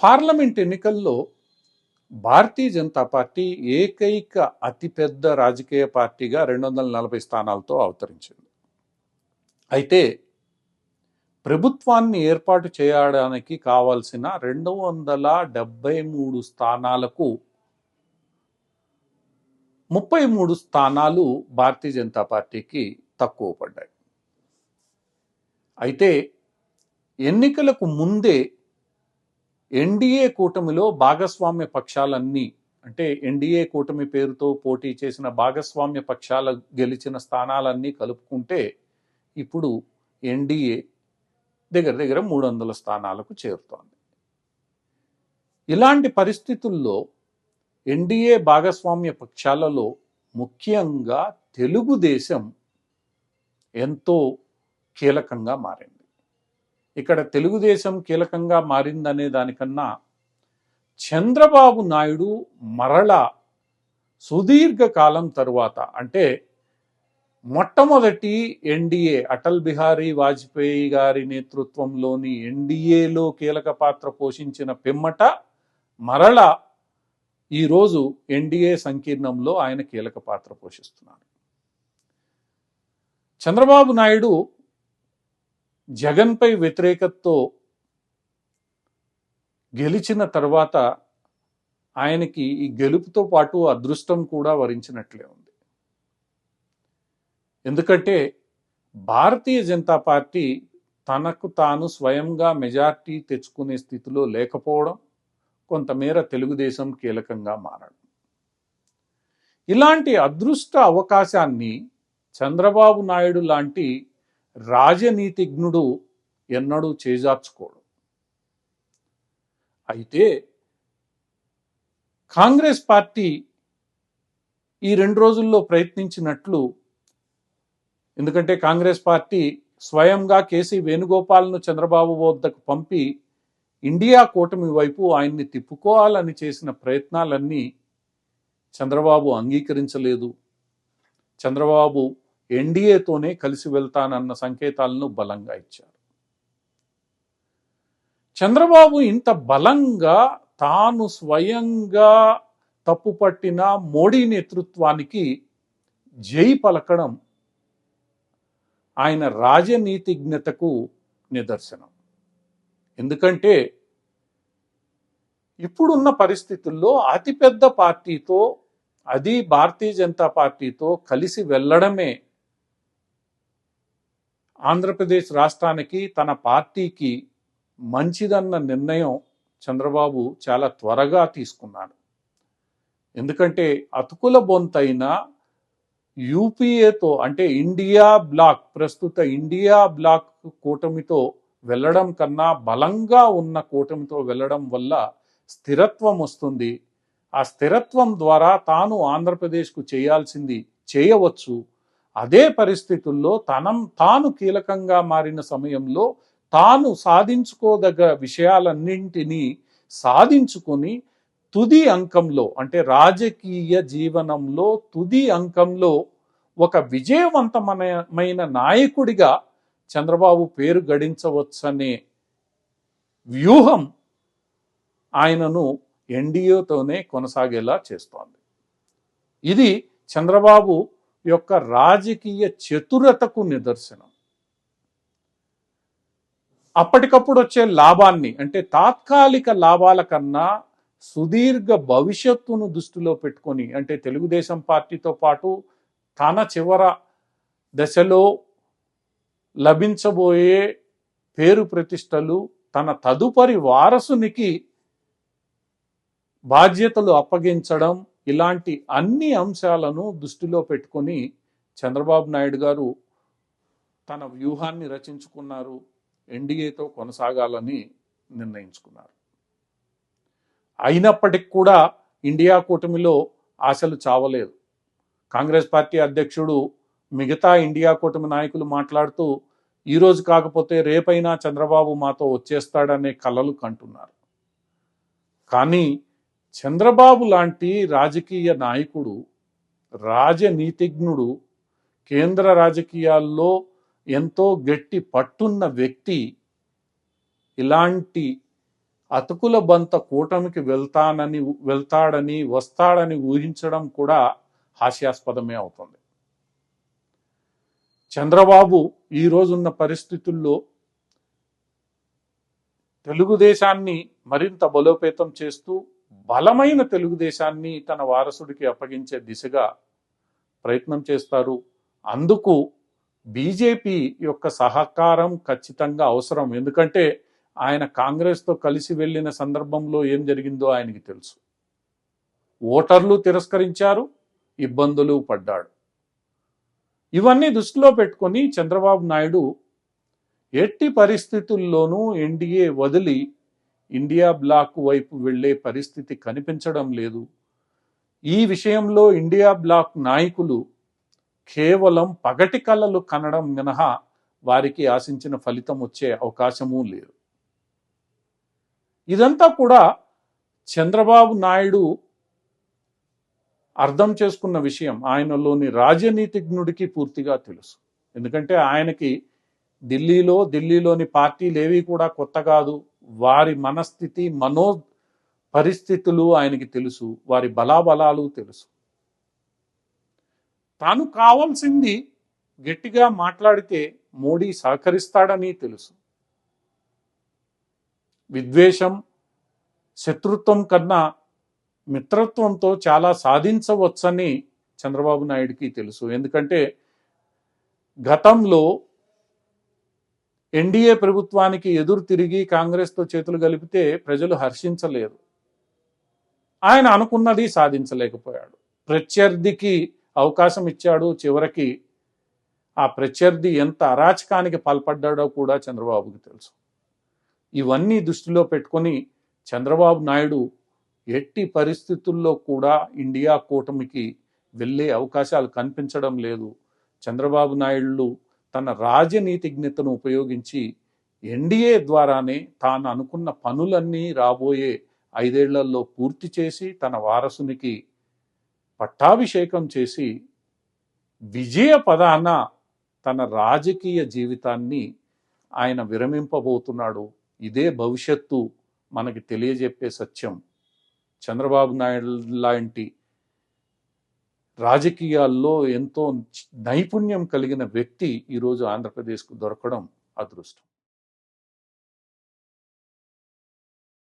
Parliament ఎన్నికల్లో Bharatiya Janata party ఏకైక అతిపెద్ద రాజకీయ పార్టీగా రెండు వందల నలభై స్థానాలతో అవతరించింది. అయితే ప్రభుత్వాన్ని ఏర్పాటు చేయడానికి కావాల్సిన రెండు వందల డెబ్బై మూడు స్థానాలకు ముప్పై మూడు స్థానాలు భారతీయ జనతా పార్టీకి తక్కువ పడ్డాయి. అయితే ఎన్నికలకు ముందే ఎన్డీఏ కూటమిలో భాగస్వామ్య పక్షాలన్నీ అంటే ఎన్డీఏ కూటమి పేరుతో పోటీ చేసిన భాగస్వామ్య పక్షాల గెలిచిన స్థానాలన్నీ కలుపుకుంటే ఇప్పుడు ఎన్డీఏ దగ్గర దగ్గర మూడు వందల స్థానాలకు చేరుతోంది. ఇలాంటి పరిస్థితుల్లో ఎన్డీఏ భాగస్వామ్య పక్షాలలో ముఖ్యంగా తెలుగుదేశం ఎంతో కీలకంగా మారింది. ఇక్కడ తెలుగుదేశం కీలకంగా మారిందనే దానికన్నా చంద్రబాబు నాయుడు మరల సుదీర్ఘకాలం తరువాత అంటే మొట్టమొదటి ఎన్డీఏ అటల్ బిహారీ వాజ్పేయి గారి నేతృత్వంలోని ఎన్డీఏలో కీలక పాత్ర పోషించిన పిమ్మట మరల ఈరోజు ఎన్డీఏ సంకీర్ణంలో ఆయన కీలక పాత్ర పోషిస్తున్నారు. చంద్రబాబు నాయుడు జగన్పై వ్యతిరేకతతో గెలిచిన తర్వాత ఆయనకి ఈ గెలుపుతో పాటు అదృష్టం కూడా వరించినట్లే ఉంది. ఎందుకంటే భారతీయ జనతా పార్టీ తనకు తాను స్వయంగా మెజార్టీ తెచ్చుకునే స్థితిలో లేకపోవడం కొంతమేర తెలుగుదేశం కీలకంగా మారడం. ఇలాంటి అదృష్ట అవకాశాన్ని చంద్రబాబు నాయుడు లాంటి రాజనీతిజ్ఞుడు ఎన్నడూ చేజార్చుకోడు. అయితే కాంగ్రెస్ పార్టీ ఈ రెండు రోజుల్లో ప్రయత్నించినట్లు ఎందుకంటే కాంగ్రెస్ పార్టీ స్వయంగా కేసీ వేణుగోపాల్ను చంద్రబాబు వద్దకు పంపి ఇండియా కూటమి వైపు ఆయన్ని తిప్పుకోవాలని చేసిన ప్రయత్నాలన్నీ చంద్రబాబు అంగీకరించలేదు. చంద్రబాబు ఎన్డీఏతోనే కలిసి వెళ్తానన్న సంకేతాలను బలంగా ఇచ్చారు. చంద్రబాబు ఇంత బలంగా తాను స్వయంగా తప్పుపట్టిన మోడీ నేతృత్వానికి జై పలకడం ఆయన రాజనీతిజ్ఞతకు నిదర్శనం. ఎందుకంటే ఇప్పుడున్న పరిస్థితుల్లో అతిపెద్ద పార్టీతో అది భారతీయ జనతా పార్టీతో కలిసి వెళ్ళడమే ఆంధ్రప్రదేశ్ రాష్ట్రానికి తన పార్టీకి మంచిదన్న నిర్ణయం చంద్రబాబు చాలా త్వరగా తీసుకున్నాడు. ఎందుకంటే అతుకుల బొంతైన యూపీఏతో అంటే ఇండియా బ్లాక్ ప్రస్తుత ఇండియా బ్లాక్ కూటమితో వెళ్ళడం కన్నా బలంగా ఉన్న కూటమితో వెళ్ళడం వల్ల స్థిరత్వం వస్తుంది. ఆ స్థిరత్వం ద్వారా తాను ఆంధ్రప్రదేశ్కు చేయాల్సింది చేయవచ్చు. అదే పరిస్థితుల్లో తనం తాను కీలకంగా మారిన సమయంలో తాను సాధించుకోదగ్గ విషయాలన్నింటినీ సాధించుకొని తుది అంకంలో అంటే రాజకీయ జీవనంలో తుది అంకంలో ఒక విజయవంతమైన నాయకుడిగా చంద్రబాబు పేరు గడించవచ్చనే వ్యూహం ఆయనను ఎన్డీఏతోనే కొనసాగేలా చేస్తోంది. ఇది చంద్రబాబు యొక్క రాజకీయ చతురతకు నిదర్శనం. అప్పటికప్పుడు వచ్చే లాభాన్ని అంటే తాత్కాలిక లాభాల కన్నా సుదీర్ఘ భవిష్యత్తును దృష్టిలో పెట్టుకొని అంటే తెలుగుదేశం పార్టీతో పాటు తన చివర దశలో లభించబోయే పేరు ప్రతిష్టలు తన తదుపరి వారసునికి బాధ్యతలు అప్పగించడం ఇలాంటి అన్ని అంశాలను దృష్టిలో పెట్టుకొని చంద్రబాబు నాయుడు గారు తన వ్యూహాన్ని రచించుకున్నారు ఎన్డీఏతో కొనసాగాలని నిర్ణయించుకున్నారు. అయినప్పటికి కూడా ఇండియా కూటమిలో ఆశలు చావలేదు. కాంగ్రెస్ పార్టీ అధ్యక్షుడు మిగతా ఇండియా కూటమి నాయకులు మాట్లాడుతూ ఈరోజు కాకపోతే రేపైనా చంద్రబాబు మాతో వచ్చేస్తాడనే కలలు కంటున్నారు. కానీ చంద్రబాబు లాంటి రాజకీయ నాయకుడు రాజనీతిజ్ఞుడు కేంద్ర రాజకీయాల్లో ఎంతో గట్టి పట్టున్న వ్యక్తి ఇలాంటి అతుకుల బంత కూటమికి వెళ్తానని వెళ్తాడని వస్తాడని ఊహించడం కూడా హాస్యాస్పదమే అవుతుంది. చంద్రబాబు ఈ రోజున్న పరిస్థితుల్లో తెలుగుదేశాన్ని మరింత బలోపేతం చేస్తూ బలమైన తెలుగుదేశాన్ని తన వారసుడికి అప్పగించే దిశగా ప్రయత్నం చేస్తారు. అందుకు బీజేపీ యొక్క సహకారం ఖచ్చితంగా అవసరం. ఎందుకంటే ఆయన కాంగ్రెస్తో కలిసి వెళ్ళిన సందర్భంలో ఏం జరిగిందో ఆయనకి తెలుసు. ఓటర్లు తిరస్కరించారు ఇబ్బందులు పడ్డాడు. ఇవన్నీ దృష్టిలో పెట్టుకొని చంద్రబాబు నాయుడు ఎట్టి పరిస్థితుల్లోనూ ఎన్డీఏ వదిలి ఇండియా బ్లాక్ వైపు వెళ్ళే పరిస్థితి కనిపించడం లేదు. ఈ విషయంలో ఇండియా బ్లాక్ నాయకులు కేవలం పగటి కళలు కనడం మినహా వారికి ఆశించిన ఫలితం వచ్చే అవకాశమూ లేదు. ఇదంతా కూడా చంద్రబాబు నాయుడు అర్థం చేసుకున్న విషయం. ఆయనలోని రాజనీతిజ్ఞుడికి పూర్తిగా తెలుసు. ఎందుకంటే ఆయనకి ఢిల్లీలో ఢిల్లీలోని పార్టీలు ఏవి కూడా కొత్త కాదు. వారి మనస్థితి మనో పరిస్థితులు ఆయనకి తెలుసు వారి బలాబలాలు తెలుసు. తాను కావాల్సింది గట్టిగా మాట్లాడితే మోడీ సహకరిస్తాడని తెలుసు. విద్వేషం శత్రుత్వం కన్నా మిత్రత్వంతో చాలా సాధించవచ్చని చంద్రబాబు నాయుడికి తెలుసు. ఎందుకంటే గతంలో ఎన్డీఏ ప్రభుత్వానికి ఎదురు తిరిగి కాంగ్రెస్తో చేతులు కలిపితే ప్రజలు హర్షించలేరు. ఆయన అనుకున్నది సాధించలేకపోయాడు. ప్రత్యర్థికి అవకాశం ఇచ్చాడు. చివరికి ఆ ప్రత్యర్థి ఎంత అరాచకానికి పాల్పడ్డాడో కూడా చంద్రబాబుకి తెలుసు. ఇవన్నీ దృష్టిలో పెట్టుకొని చంద్రబాబు నాయుడు ఎట్టి పరిస్థితుల్లో కూడా ఇండియా కూటమికి వెళ్ళే అవకాశాలు కనిపించడం లేదు. చంద్రబాబు నాయుడు తన రాజనీతిజ్ఞతను ఉపయోగించి ఎన్డీఏ ద్వారానే తాను అనుకున్న పనులన్నీ రాబోయే ఐదేళ్ళలో పూర్తి చేసి తన వారసునికి పట్టాభిషేకం చేసి విజయ పదాన తన రాజకీయ జీవితాన్ని ఆయన విరమింపబోతున్నాడు. ఇదే భవిష్యత్తు మనకి తెలియజెప్పే సత్యం. చంద్రబాబు నాయుడు లాంటి రాజకీయాల్లో ఎంతో నైపుణ్యం కలిగిన వ్యక్తి ఈరోజు ఆంధ్రప్రదేశ్కు దొరకడం అదృష్టం.